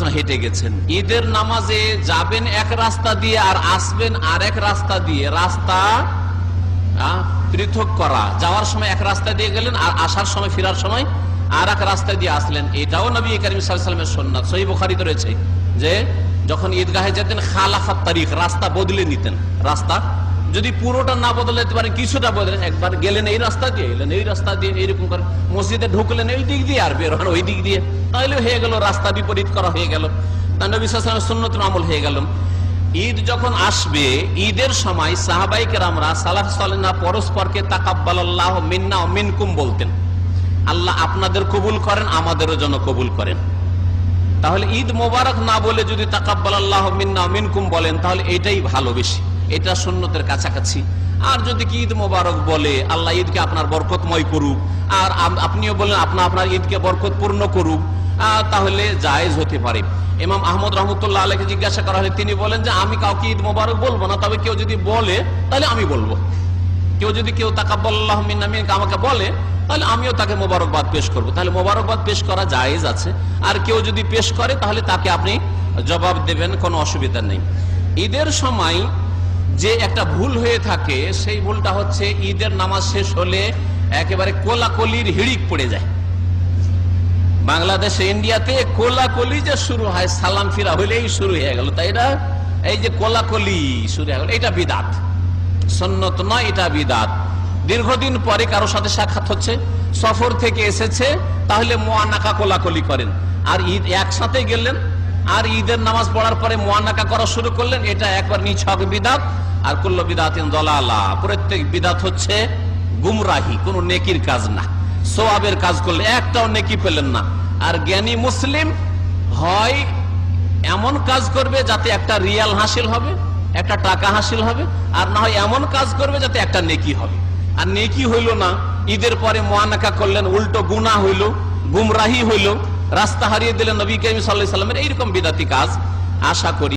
হেঁটে গেছেন। ঈদের নামাজে যাবেন এক রাস্তা দিয়ে আর আসবেন আর এক রাস্তা দিয়ে। রাস্তা পৃথক করা। যাওয়ার সময় এক রাস্তা দিয়ে গেলেন আর আসার সময়, ফেরার সময় আর এক রাস্তা দিয়ে আসলেন। এটাও নবী করিম সাল্লামের সন্ন্যাত সহি বুখারিতে রয়েছে যে, যখন ঈদগাহে যেতেন, খালাফাত তারিখ, রাস্তা বদলে নিতেন। রাস্তা যদি পুরোটা না বদলাতে পারেন কিছুটা বদলেন একবার গেলেন এই রাস্তা দিয়ে এলেন এই রাস্তা দিয়ে, এইরকম করে। মসজিদে ঢুকলেন এই দিক দিয়ে আর বের হন ওই দিক দিয়ে। তাহলে হয়ে গেল, রাস্তা বিপরীত করা হয়ে গেল। তা নবী সাল্লামের সুন্নত আমল হয়ে গেল। ঈদ যখন আসবে, ঈদের সময় সাহাবাইকের আমরা সালাফ সালেনা পরস্পরকে তাকাব্বাল আল্লাহ মিন্না মিনকুম বলতেন। আল্লাহ আপনাদের কবুল করেন, আমাদেরও যেন কবুল করেন। তাহলে ঈদ মোবারক না বলে যদি তাকাব্বাল আল্লাহ মিন্না মিনকুম বলেন, তাহলে এটাই ভালো বেশি। এটা সুন্নতের কাছাকাছি। আর যদি কি ঈদ মোবারক বলে, আল্লাহ ঈদকে আপনার বরকতময় করুক, আর আপনিও বলেন আপনার আপনার ঈদকে বরকতপূর্ণ করুক তাহলে জায়েজ হতে পারে। ইমাম আহমদ রহমতুল্লাহ আলাইকে জিজ্ঞাসা করা হলে তিনি বলেন যে, আমি কাউকে ঈদ মোবারক বলব না, তবে কেউ যদি বলে, তাহলে আমি বলব। কেউ যদি কেউ মিনকা আমাকে বলে, তাহলে আমিও তাকে মোবারকবাদ পেশ করব। তাহলে মোবারকবাদ পেশ করা জায়েজ আছে। আর কেউ যদি পেশ করে, তাহলে তাকে আপনি জবাব দেবেন, কোনো অসুবিধা নেই। ঈদের সময় যে একটা ভুল হয়ে থাকে, সেই ভুলটা হচ্ছে ঈদের নামাজ শেষ হলে একেবারে কোলাকলির হিড়িক পড়ে যায়। বাংলাদেশে, ইন্ডিয়াতে কোলাকলি যে শুরু হয়, সালাম ফিরা হইলেই শুরু হয়ে গেল। তাই না? এই যে কোলাকলি শুরু হয়ে গেল, এটা বিদাত। সন্ন্যত নয়, এটা বিদাত। দীর্ঘদিন পরে কারোর সাথে সাক্ষাৎ হচ্ছে, সফর থেকে এসেছে, তাহলে মোয়ানাকা কোলাকলি করেন। আর ঈদ একসাথে গেলেন, আর ঈদের নামাজ পড়ার পরে মোয়ানাকা করা শুরু করলেন, এটা একবার নিছক বিদাত। আর কুল্ল বিদাতিন দলালা। প্রত্যেক বিদাত হচ্ছে গুমরাহি, কোন নেকির কাজ না। সোয়াবের কাজ করলে একটাও নেকি পেলেন না। আর জ্ঞানী মুসলিম হয় এমন কাজ করবে যাতে একটা রিয়াল হাসিল হবে, একটা টাকা হাসিল হবে, আর না হয় এমন কাজ করবে যাতে একটা নেকি হবে। আর নেকি হইল না, ঈদের পরে মহানাকা করলেন, উল্টো গুনা হইল, গুমরাহি হইল, রাস্তা হারিয়ে দিলেন নবী করিম সাল্লাহ সাল্লামের, এইরকম বিদাতি কাজ আশা করি।